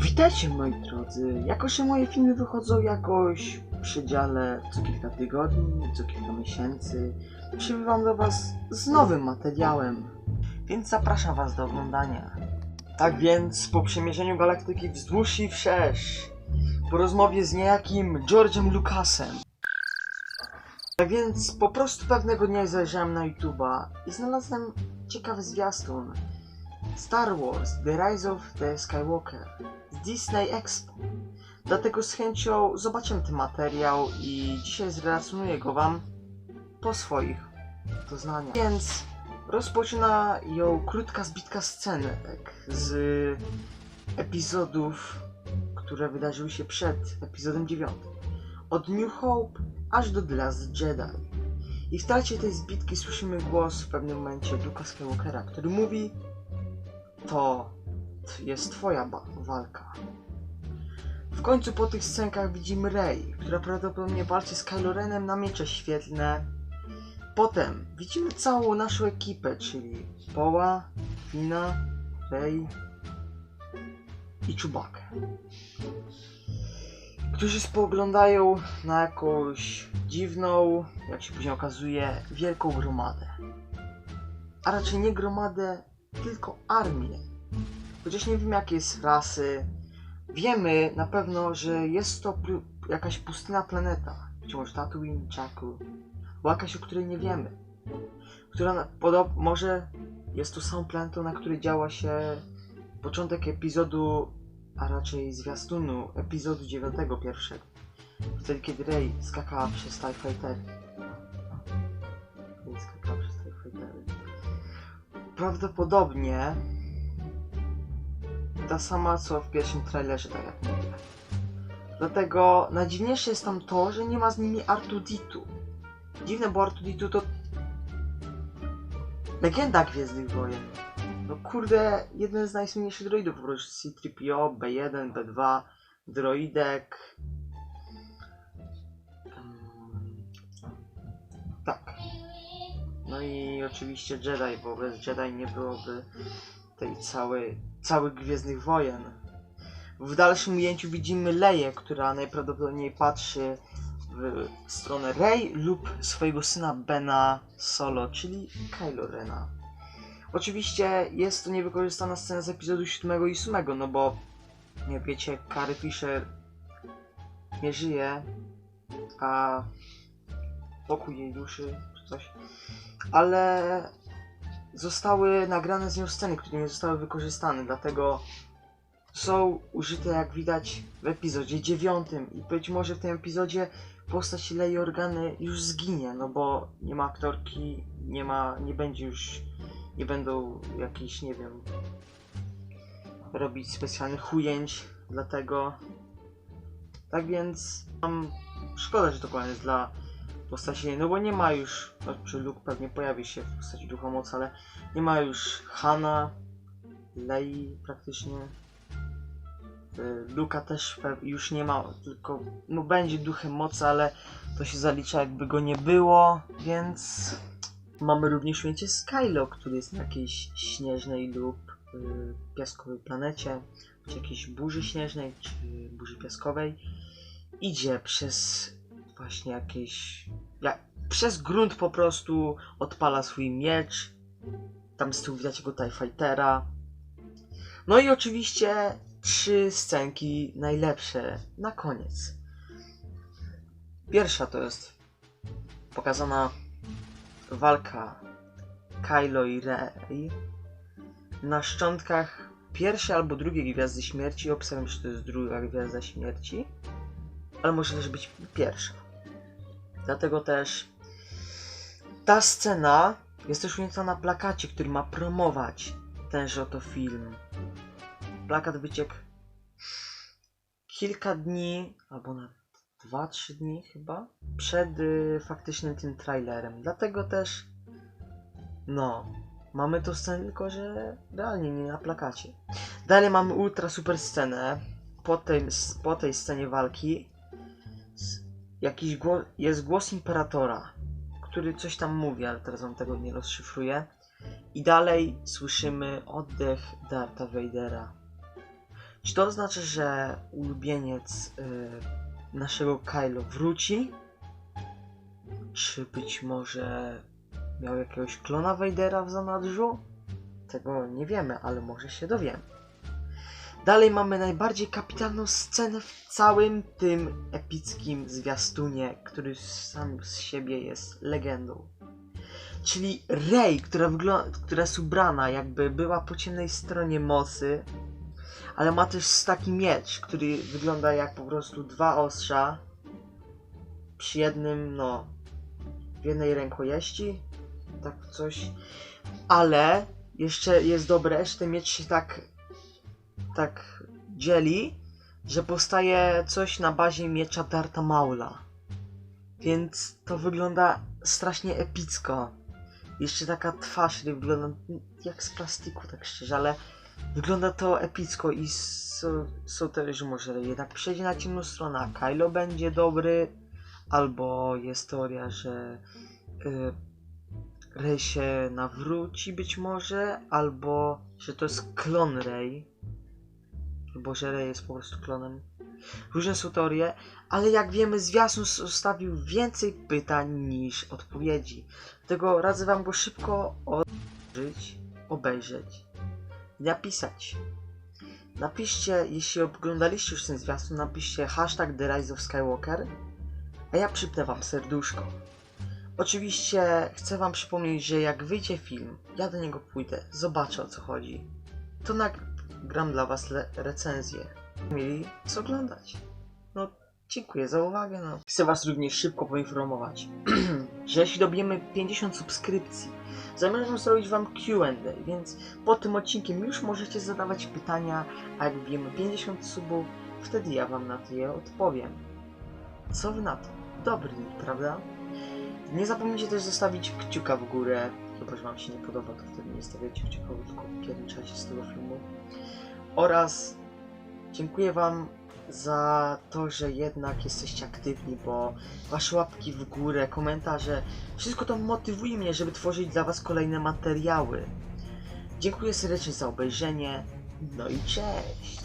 Witajcie moi drodzy. Jako, że moje filmy wychodzą jakoś w przedziale co kilka tygodni, co kilka miesięcy, przybywam do was z nowym materiałem, więc zapraszam was do oglądania. Tak więc, po przemierzeniu galaktyki wzdłuż i wszerz, po rozmowie z niejakim George'em Lucasem, tak więc po prostu pewnego dnia zajrzałem na YouTube'a i znalazłem ciekawy zwiastun. Star Wars The Rise of the Skywalker z Disney Expo. Dlatego z chęcią zobaczymy ten materiał i dzisiaj zrelacjonuję go wam po swoich doznaniach. Więc rozpoczyna ją krótka zbitka scenek z epizodów, które wydarzyły się przed epizodem 9. Od New Hope aż do The Last Jedi. I w trakcie tej zbitki słyszymy głos w pewnym momencie Luka Skywalkera, który mówi to jest twoja walka. W końcu po tych scenkach widzimy Rey, która prawdopodobnie walczy z Kylo Renem na miecze świetlne. Potem widzimy całą naszą ekipę, czyli Poła, Fina, Rey i Chewbacca. Którzy spoglądają na jakąś dziwną, jak się później okazuje, wielką gromadę. A raczej nie gromadę, tylko armię. Chociaż nie wiem jakie jest rasy. Wiemy na pewno, że jest to jakaś pustyna planeta. Być może Tatooine, Jakku. Bo jakaś, o której nie wiemy. Która może jest to samą planetą, na której działa się początek epizodu, a raczej zwiastunu epizodu 9 pierwszego. Wtedy kiedy Rey skakała przez TIE Fighter. Prawdopodobnie ta sama co w pierwszym trailerze, tak jak mówię. Dlatego najdziwniejsze jest tam to, że nie ma z nimi Artuditu. Dziwne, bo Artuditu to legenda Gwiezdnych Wojen. No kurde, jeden z najsłynniejszych droidów, oprócz C-3PO, B1, B2, droidek. Tak. No i oczywiście Jedi, bo bez Jedi nie byłoby tej całej, całych Gwiezdnych Wojen. W dalszym ujęciu widzimy Leję, która najprawdopodobniej patrzy w stronę Rey lub swojego syna Bena Solo, czyli Kylo Rena. Oczywiście jest to niewykorzystana scena z epizodu 7 i 8, no bo jak wiecie, Carrie Fisher nie żyje, a pokój jej duszy czy coś. Ale zostały nagrane z nią sceny, które nie zostały wykorzystane, dlatego są użyte jak widać w epizodzie 9 i być może w tym epizodzie postać Lei Organy już zginie, no bo nie ma aktorki, nie ma, nie będzie już, nie będą jakichś, nie wiem, robić specjalnych ujęć, dlatego tak więc mam szkoda, że to koniec dla postaci, no bo nie ma już, znaczy Luke pewnie pojawi się w postaci Ducha Mocy, ale nie ma już Hana, Lei praktycznie. Y, Luka też już nie ma, tylko no będzie Duchem Mocy, ale to się zalicza jakby go nie było, więc mamy również ujęcie Skylo, który jest na jakiejś śnieżnej lub y, piaskowej planecie, czy jakiejś burzy śnieżnej, czy burzy piaskowej. Idzie przez właśnie jakieś ja, przez grunt po prostu odpala swój miecz. Tam z tyłu widać jego TIE Fightera. No i oczywiście trzy scenki najlepsze na koniec. Pierwsza to jest pokazana walka Kylo i Rey na szczątkach pierwszej albo drugiej Gwiazdy Śmierci. Obstawiam, że to jest druga Gwiazda Śmierci. Ale może też być pierwsza. Dlatego też ta scena jest też ujęta na plakacie, który ma promować tenże oto film. Plakat wyciekł kilka dni, albo na 2-3 dni chyba, przed y, faktycznym tym trailerem. Dlatego też, no, mamy to scenę, tylko że realnie nie na plakacie. Dalej mamy ultra super scenę. Po tej, po tej scenie walki jakiś jest głos imperatora, który coś tam mówi, ale teraz wam tego nie rozszyfruję. I dalej słyszymy oddech Darta Vadera. Czy to oznacza, że ulubieniec y, naszego Kylo wróci? Czy być może miał jakiegoś klona Vadera w zanadrzu? Tego nie wiemy, ale może się dowiemy. Dalej mamy najbardziej kapitalną scenę w całym tym epickim zwiastunie, który sam z siebie jest legendą. Czyli Rey, która, która jest ubrana jakby była po ciemnej stronie mocy, ale ma też taki miecz, który wygląda jak po prostu dwa ostrza przy jednym, no, w jednej rękojeści, tak coś. Ale jeszcze jest dobre, że ten miecz się tak, tak dzieli, że powstaje coś na bazie miecza Darta Maula. Więc to wygląda strasznie epicko. Jeszcze taka twarz, wygląda jak z plastiku, tak szczerze, ale wygląda to epicko i są, są teorie, że może jednak przejdzie na ciemną stronę, a Kylo będzie dobry, albo jest teoria, że y, Rey się nawróci być może, albo że to jest klon Rey, że Rey jest po prostu klonem. Różne są teorie, ale jak wiemy, zwiastun zostawił więcej pytań niż odpowiedzi. Dlatego radzę wam go szybko odżyć, obejrzeć i napisać. Napiszcie, jeśli oglądaliście już ten zwiastun, napiszcie hashtag The Rise of Skywalker, a ja przypnę wam serduszko. Oczywiście chcę wam przypomnieć, że jak wyjdzie film, ja do niego pójdę, zobaczę o co chodzi. To nagram dla was recenzję. Mieli co oglądać. No, dziękuję za uwagę. No. Chcę was również szybko poinformować, że jeśli dobijemy 50 subskrypcji, zamierzam zrobić wam Q&A, więc pod tym odcinkiem już możecie zadawać pytania, a jak wbijemy 50 subów, wtedy ja wam na to je odpowiem. Co wy na to? Dobry prawda? Nie zapomnijcie też zostawić kciuka w górę, chyba że wam się nie podoba, to wtedy nie stawiacie kciuka, tylko pierniczacie z tego filmu. Oraz dziękuję wam za to, że jednak jesteście aktywni, bo wasze łapki w górę, komentarze, wszystko to motywuje mnie, żeby tworzyć dla was kolejne materiały. Dziękuję serdecznie za obejrzenie, no i cześć!